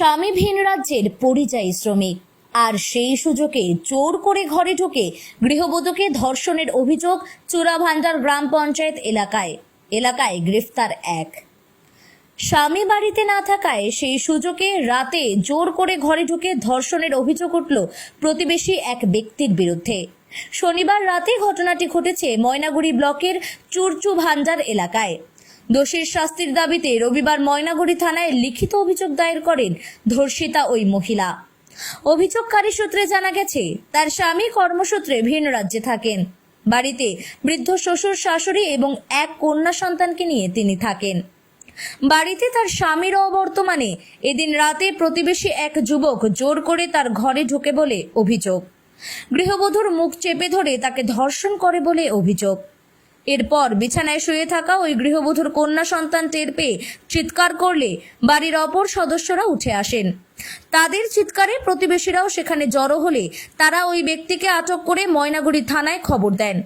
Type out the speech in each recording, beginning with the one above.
স্বামী রাজ্যের পরিযায়ী শ্রমিক। আর সেই সুযোগে জোর করে ঘরে ঢুকে গৃহবধূকে ধর্ষণের অভিযোগ চূড়াভান্ডার গ্রাম পঞ্চায়েত এলাকায়। এলাকায় গ্রেফতার এক। স্বামী বাড়িতে না থাকায় সেই সুযোগে রাতে জোর করে ঘরে ঢুকে ধর্ষণের অভিযোগ উঠল প্রতিবেশী এক ব্যক্তির বিরুদ্ধে। শনিবার রাতে ঘটনাটি ঘটেছে ময়নাগুড়ি ব্লকের চুরচু ভান্ডার এলাকায়। দোষীর শাস্তির দাবিতে রবিবার ময়নাগুড়ি থানায় লিখিত অভিযোগ দায়ের করেন ধর্ষিতা ওই মহিলা। অভিযোগকারী সূত্রে জানা গেছে, তার স্বামী কর্মসূত্রে ভিন রাজ্যে থাকেন। বাড়িতে বৃদ্ধ শ্বশুর শাশুড়ি এবং এক কন্যা সন্তানকে নিয়ে তিনি থাকেন। বাড়িতে তার স্বামীর অবর্তমানে এদিন রাতে প্রতিবেশী এক যুবক জোর করে তার ঘরে ঢোকে বলে অভিযোগ। গৃহবধূর মুখ চেপে ধরে তাকে ধর্ষণ করে বলে অভিযোগ। এরপর বিছানায় শুয়ে থাকা ওই গৃহবধূর কন্যা সন্তান টের পেয়ে চিৎকার করলে বাড়ির অপর সদস্যরা উঠে আসেন। তাদের চিৎকারে প্রতিবেশীরাও সেখানে জড়ো হলে তারা ওই ব্যক্তিকে আটক করে ময়নাগুড়ি থানায় খবর দেন।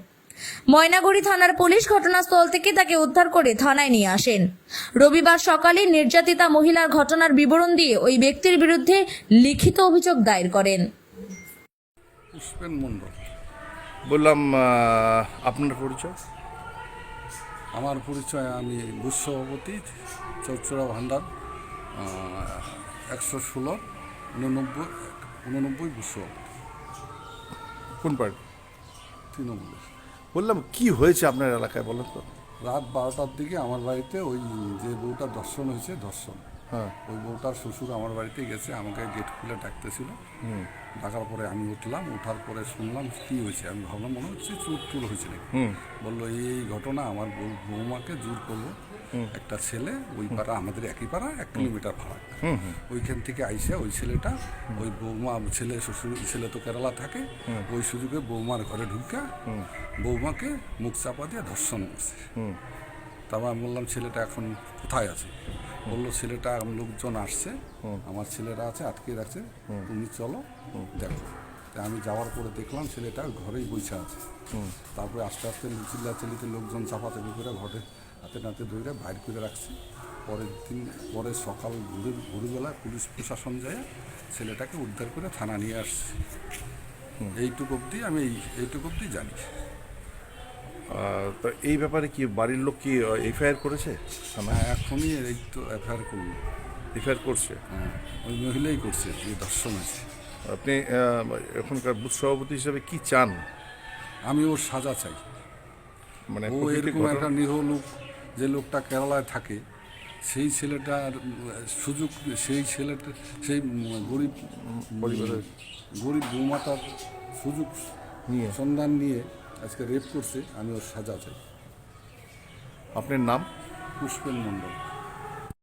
ময়নাগুড়ি থানার পুলিশ ঘটনাস্থল থেকে তাকে উদ্ধার করে থানায় নিয়ে আসেন। রবিবার সকালে নির্যাতিতা মহিলার ঘটনার বিবরণ দিয়ে ওই ব্যক্তির বিরুদ্ধে লিখিত অভিযোগ দায়ের করেন। বললাম আপনার পরিচয়? আমার পরিচয় আমি বিশ্বভাবতী সভাপতি চৌচুরা ভান্ডার একশো ষোলো উননব্বই উননব্বই বুথ সভাপতি। কোন পার্টি? তৃণমূলের। বললাম কি হয়েছে আপনার এলাকায় বলেন তো? রাত বারোটার দিকে আমার বাড়িতে ওই যে বউটা দর্শন হয়েছে দর্শন। ওই বউটার শ্বশুর আমার বাড়িতে গেছে আমাকে গেট খুলে ডাকতেছিল। ডাকার পরে আমি উঠলাম ওঠার পরে শুনলাম কী হয়েছে? আমি ভাবলাম মনে হচ্ছে চুর টুর হয়েছে নাকি। বলল এই ঘটনা আমার বৌমাকে জোর করল। একটা ছেলে ওই পাড়া আমাদের একই পাড়া এক কিলোমিটার ফারাক ওইখান থেকে আইসে ওই ছেলেটা ওই বৌমা ছেলে শ্বশুর ছেলে তো কেরালা থাকে ওই সুযোগে বৌমার ঘরে ঢুকে বৌমাকে মুখ চাপা দিয়ে ধর্ষণ করছে। তারপর আমি বললাম ছেলেটা এখন কোথায় আছে? বলল ছেলেটা লোকজন আসছে। আমার ছেলেরা আছে আটকে রাখছে। তুমি চলো দেখো। আমি যাওয়ার পরে দেখলাম ছেলেটা ঘরেই বসে আছে। তারপরে আস্তে আস্তে চিল্লা চিল্লিতে লোকজন চাপাচাপি করে ঘরে হাতে নাতে ধরে বাইর করে রাখছে। পরের দিন পরে সকাল ভোরে ভোরবেলায় পুলিশ প্রশাসন যায় ছেলেটাকে উদ্ধার করে থানা নিয়ে আসছে। এইটুকু অবধি আমি এই এইটুকু অবধি জানি। তো এই ব্যাপারে কি বাড়ির লোক কি এফআইআর করেছে? হ্যাঁ এখনই এই তো এফআইআর করল। এফআইআর করছে? হ্যাঁ ওই মহিলাই করছে যে দর্শন আছে। আপনি এখনকার বুথ সভাপতি হিসাবে কি চান? আমি ওর সাজা চাই। মানে ও এরকম একটা নিরহ লোক যে লোকটা কেরালায় থাকে সেই ছেলেটার সুযোগ সেই ছেলেটা সেই গরিব গরিব বৌমাতার সুযোগ নিয়ে। সন্ধান নিয়ে আজকে রেপ করছে আমি ওর সাজা চাই। আপনার নাম? পুষ্পেন মণ্ডল।